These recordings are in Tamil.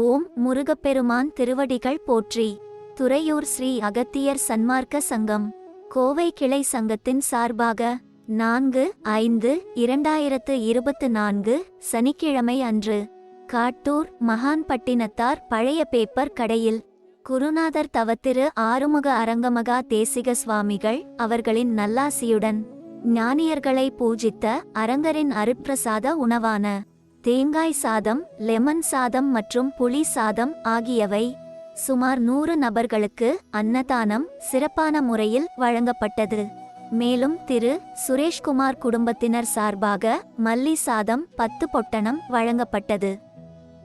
ஓம் முருகப்பெருமான் திருவடிகள் போற்றி. துறையூர் ஸ்ரீ அகத்தியர் சன்மார்க்க சங்கம். கோவை கிளை சங்கத்தின் சார்பாக நான்கு ஐந்து இரண்டாயிரத்து இருபத்து நான்கு சனிக்கிழமை அன்று காட்டூர் மகான்பட்டினத்தார் பழைய பேப்பர் கடையில் குருநாதர் தவத்திரு ஆறுமுக அரங்கமகா தேசிக சுவாமிகள் அவர்களின் நல்லாசியுடன் ஞானியர்களை பூஜித்த அரங்கரின் அருட்பிரசாத உணவான தேங்காய் சாதம் லெமன் சாதம் மற்றும் புளி சாதம் ஆகியவை சுமார் நூறு நபர்களுக்கு அன்னதானம் சிறப்பான முறையில் வழங்கப்பட்டது. மேலும் திரு. சுரேஷ்குமார் குடும்பத்தினர் சார்பாக மல்லி சாதம் பத்து பொட்டணம் வழங்கப்பட்டது.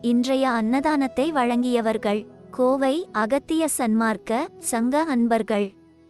இன்றைய அன்னதானத்தை வழங்கியவர்கள் கோவை அகத்திய சன்மார்க்க சங்க அன்பர்கள்.